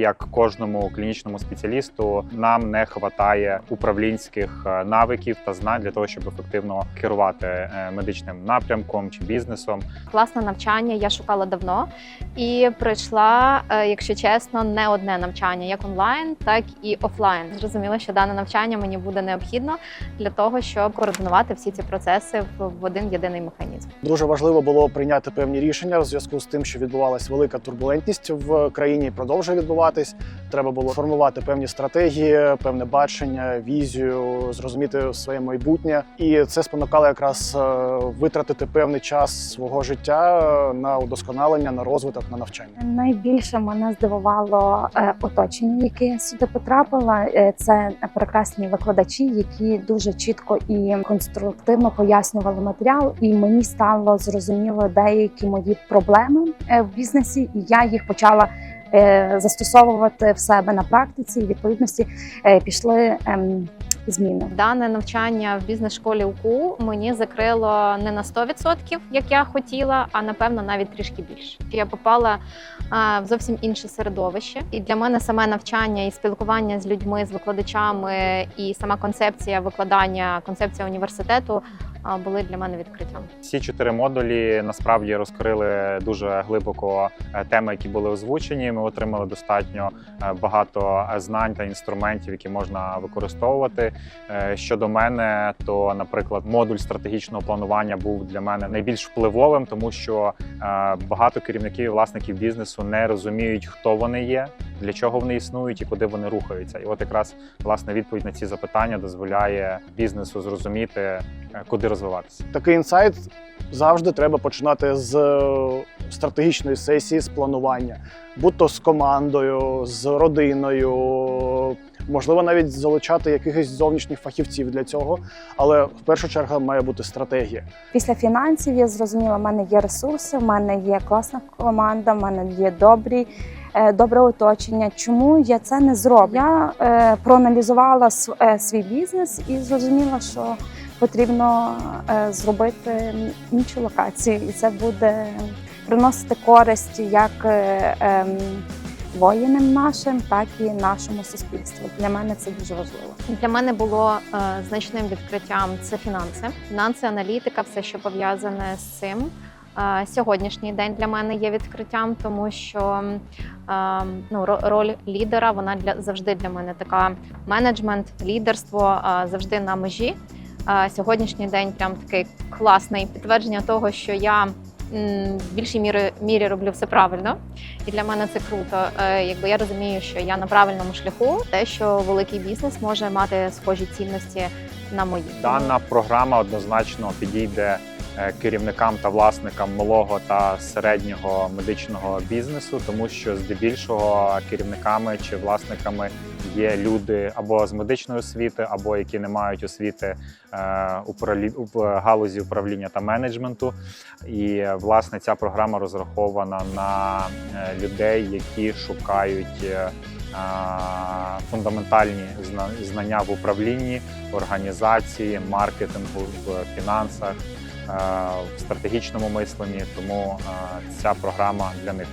як кожному клінічному спеціалісту, нам не вистачає управлінських е, навиків та знань для того, щоб ефективно керувати е, медичним напрямком чи бізнесом. Класне навчання я шукала давно і пройшла, е, якщо чесно, не одне навчання, як онлайн, так і офлайн. Зрозуміло, що дане навчання мені буде необхідно для того, щоб координувати всі ці процеси в один єдиний механізм. Дуже важливо було прийняти певні рішення в зв'язку з тим, що відбувалася велика турбулентність в країні і продовжує відбуватись. Треба було формувати певні стратегії, певне бачення, візію, зрозуміти своє майбутнє. І це спонукало якраз е, витратити певний час свого життя на удосконалення, на розвиток, на навчання. Найбільше мене здивувало е, оточення, яке я сюди потрапила. Е, Це прекрасні викладачі, які дуже чітко і конструктивно пояснювали матеріал. І мені стало зрозуміло деякі мої проблеми в бізнесі, і я їх почала. Е, Застосовувати в себе на практиці і відповідності е, пішли ем, зміни. Дане навчання в бізнес-школі УКУ мені закрило не на 100%, як я хотіла, а напевно навіть трішки більше. Я попала в зовсім інше середовище, і для мене саме навчання і спілкування з людьми, з викладачами, і сама концепція викладання, концепція університету були для мене відкриттям. Всі чотири модулі насправді розкрили дуже глибоко е, теми, які були озвучені. Ми отримали достатньо е, багато е, знань та інструментів, які можна використовувати. Щодо мене, то, наприклад, модуль стратегічного планування був для мене найбільш впливовим, тому що багато керівників і власників бізнесу не розуміють, хто вони є, для чого вони існують і куди вони рухаються. І от якраз власне відповідь на ці запитання дозволяє бізнесу зрозуміти, е, куди розвиватися. Такий інсайт завжди треба починати з е, стратегічної сесії, з планування, будь-то з командою, з родиною. Можливо, навіть залучати якихось зовнішніх фахівців для цього, але в першу чергу має бути стратегія. Після фінансів я зрозуміла, в мене є ресурси, в мене є класна команда, в мене є добрі. Е, Добре оточення. Чому я це не зроблю? Я е, проаналізувала е, свій бізнес і зрозуміла, що потрібно е, зробити іншу локацію, і це буде приносити користь як е, ем, воїнам нашим, так і нашому суспільству. Для мене це дуже важливо. Для мене було е, значним відкриттям це фінанси, фінанси, аналітика, все, що пов'язане з цим. Сьогоднішній день для мене є відкриттям, тому що ну, роль лідера вона для завжди для мене така менеджмент, лідерство завжди на межі. Сьогоднішній день прям такий класний підтвердження того, що я в більшій мірі, мірі роблю все правильно, і для мене це круто. Е, Якби я розумію, що я на правильному шляху, те, що великий бізнес може мати схожі цінності на мої. Дана програма однозначно підійде керівникам та власникам малого та середнього медичного бізнесу, тому що здебільшого керівниками чи власниками є люди або з медичної освіти, або які не мають освіти е, в галузі управління та менеджменту. І е, власне ця програма розрахована на е, людей, які шукають. е, Фундаментальні зна- знання в управлінні, організації, маркетингу, в фінансах, е, в стратегічному мисленні. Тому е, ця програма для них.